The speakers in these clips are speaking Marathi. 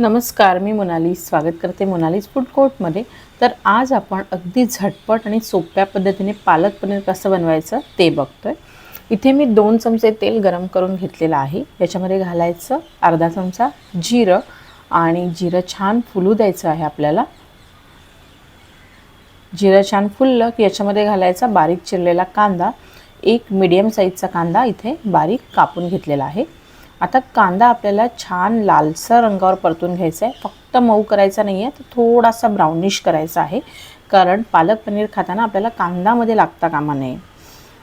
नमस्कार मी मोनाली. स्वागत करते मोनालीज फूड कोर्टमध्ये. तर आज आपण अगदी झटपट आणि सोप्या पद्धतीने पालक पनीर कसं बनवायचं ते बघतोय. इथे मी दोन चमचे तेल गरम करून घेतलेलं आहे. याच्यामध्ये घालायचं अर्धा चमचा जिरं आणि जिरं छान फुलू द्यायचं आहे आपल्याला. जिरं छान फुललं की याच्यामध्ये घालायचा बारीक चिरलेला कांदा. एक मिडियम साईजचा कांदा इथे बारीक कापून घेतलेला आहे. आता कांदा आपल्याला छान लालसर रंगावर परतून घ्यायचा आहे. फक्त मऊ करायचा नाही आहे तर थोडासा ब्राउनिश करायचा आहे. कारण पालक पनीर खाताना आपल्याला कांदामध्ये लागता कामा नये.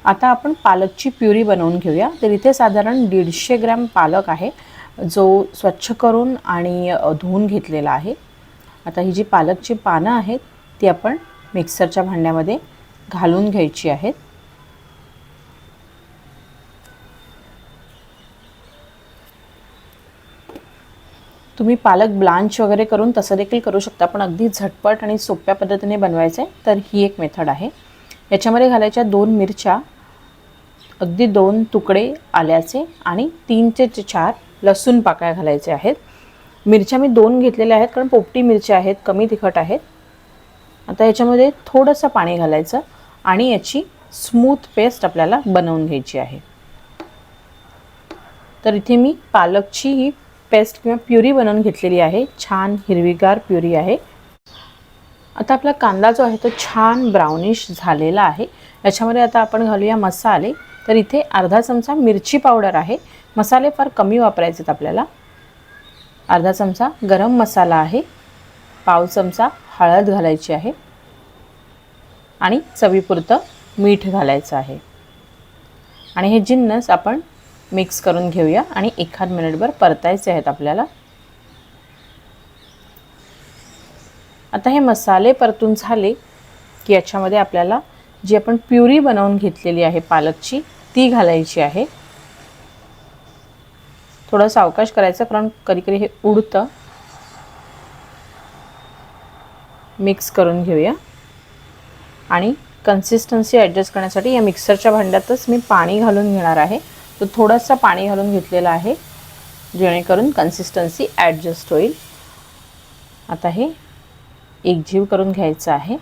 आता आपण पालकची प्युरी बनवून घेऊया. तर इथे साधारण दीडशे ग्रॅम पालक आहे जो स्वच्छ करून आणि धुवून घेतलेला आहे. आता ही जी पालकची पानं आहेत ती आपण मिक्सरच्या भांड्यामध्ये घालून घ्यायची आहेत. तुम्ही पालक ब्लांच वगैरे करून तसं देखील करू शकता पण अगदी झटपट आणि सोप्या पद्धतीने बनवायचं आहे तर ही एक मेथड आहे. याच्यामध्ये घालायच्या दोन मिरच्या अगदी दोन तुकडे आल्याचे आणि तीन ते चार लसूण पाकळ्या घालायचे आहेत. मिरच्या मी दोन घेतलेल्या आहेत कारण पोपटी मिरच्या आहेत कमी तिखट आहेत. आता याच्यामध्ये थोडंसं पाणी घालायचं आणि याची स्मूथ पेस्ट आपल्याला बनवून घ्यायची आहे. तर इथे मी पालकची ही पेस्ट किंवा प्युरी बनवून घेतलेली आहे. छान हिरवीगार प्युरी आहे. आता आपला कांदा जो आहे तो छान ब्राउनिश झालेला आहे. याच्यामध्ये आता आपण घालूया मसाले. तर इथे अर्धा चमचा मिरची पावडर आहे. मसाले फार कमी वापरायचे आहेत आपल्याला. अर्धा चमचा गरम मसाला आहे. पाव चमचा हळद घालायची आहे. आणि चवीपुरतं मीठ घालायचं आहे. आणि हे जिन्नस आपण मिक्स करून घेऊया आणि एखाद मिनिटभर परतायचे आहेत आपल्याला. आता हे मसाले परतून झाले की याच्यामध्ये आपल्याला जी आपण प्युरी बनवून घेतलेली आहे पालकची ती घालायची आहे. थोडं सावकाश करायचं कारण कधी कधी हे उडतं. मिक्स करून घेऊया. आणि कन्सिस्टन्सी ॲडजस्ट करण्यासाठी या मिक्सरच्या भांड्यातच मी पाणी घालून घेणार आहे. तर थोडंसं पाणी घालून घेतलेलं आहे जेणेकरून कन्सिस्टन्सी ॲडजस्ट होईल. आता हे एकजीव करून घ्यायचं आहे.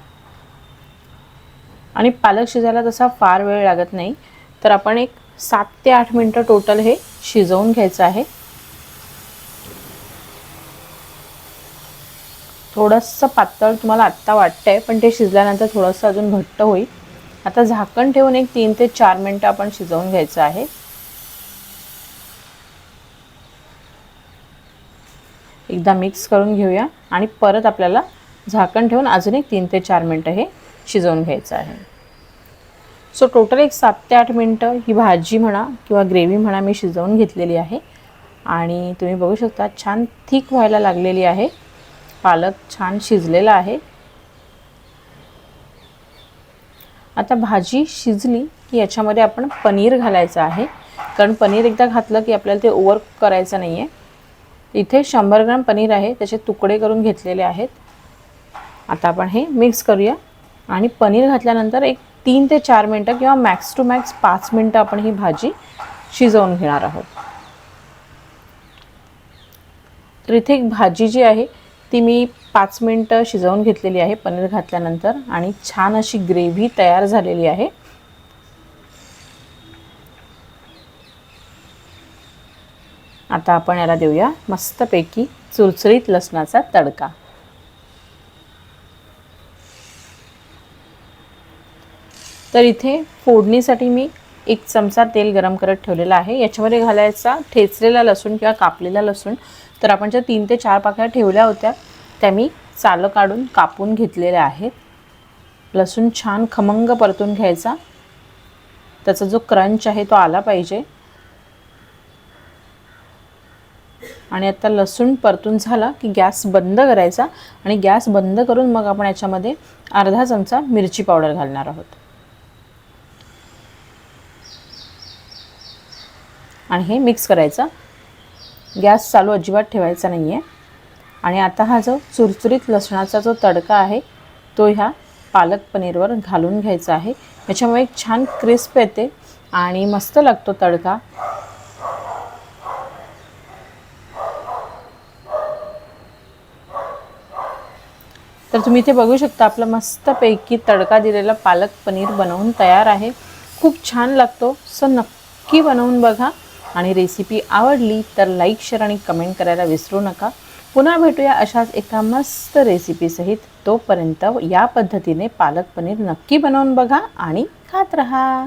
आणि पालक शिजायला तसा फार वेळ लागत नाही तर आपण एक सात ते आठ मिनटं टोटल हे शिजवून घ्यायचं आहे. थोडंसं पातळ तुम्हाला आत्ता वाटतं आहे पण ते शिजल्यानंतर थोडंसं अजून घट्ट होईल. आता झाकण ठेवून एक तीन ते चार मिनटं आपण शिजवून घ्यायचं आहे. एकदा मिक्स करून घेऊया आणि परत आपल्याला झाकण ठेवून अजून एक तीन ते चार मिनटं हे शिजवून घ्यायचं आहे. सो टोटल एक सात ते आठ मिनटं ही भाजी म्हणा किंवा ग्रेव्ही म्हणा मी शिजवून घेतलेली आहे. आणि तुम्ही बघू शकता छान थिक व्हायला लागलेली आहे. पालक छान शिजलेला आहे. आता भाजी शिजली की याच्यामध्ये आपण पनीर घालायचं आहे. कारण पनीर एकदा घातलं की आपल्याला ते ओवर करायचं नाही आहे इथे शंभर ग्राम पनीर आहे त्याचे तुकडे करून घेतलेले आहेत. आता आपण हे मिक्स करूया. आणि पनीर घातल्यानंतर एक तीन ते चार मिनटं किंवा मॅक्स टू मॅक्स पाच मिनटं आपण ही भाजी शिजवून घेणार आहोत. तर इथे एक भाजी जी आहे ती मी पाच मिनटं शिजवून घेतलेली आहे पनीर घातल्यानंतर. आणि छान अशी ग्रेव्ही तयार झालेली आहे. आता आपण याला देऊया मस्तपैकी चुरचुरीत लसणाचा तडका. तर इथे फोडणीसाठी मी एक चमचा तेल गरम करत ठेवलेला आहे. याच्यामध्ये घालायचा ठेचलेला लसूण किंवा कापलेला लसूण तर आपण ज्या तीन ते चार पाकळ्या ठेवल्या होत्या त्या मी चालं काढून कापून घेतलेल्या आहेत. लसूण छान खमंग परतून घ्यायचा. त्याचा जो क्रंच आहे तो आला पाहिजे. आणि आता लसूण परतून झाला की गॅस बंद करायचा आणि गॅस बंद करून मग आपण याच्यामध्ये अर्धा चमचा मिरची पावडर घालणार आहोत. आणि हे मिक्स करायचं. गॅस चालू अजिबात ठेवायचा नाही आहे आणि आता हा जो चुरचुरीत लसणाचा जो तडका आहे तो ह्या पालक पनीरवर घालून घ्यायचा आहे. याच्यामुळे एक छान क्रिस्प येते आणि मस्त लागतो तडका. तर तुम्ही इथे बघू शकता आपलं मस्तपैकी तडका दिलेला पालक पनीर बनवून तयार आहे. खूप छान लागतो सो नक्की बनवून बघा. आणि रेसिपी आवडली तर लाईक शेअर आणि कमेंट करायला विसरू नका. पुन्हा भेटूया अशाच एका मस्त रेसिपीसहित तोपर्यंत या पद्धतीने पालक पनीर नक्की बनवून बघा आणि खात रहा.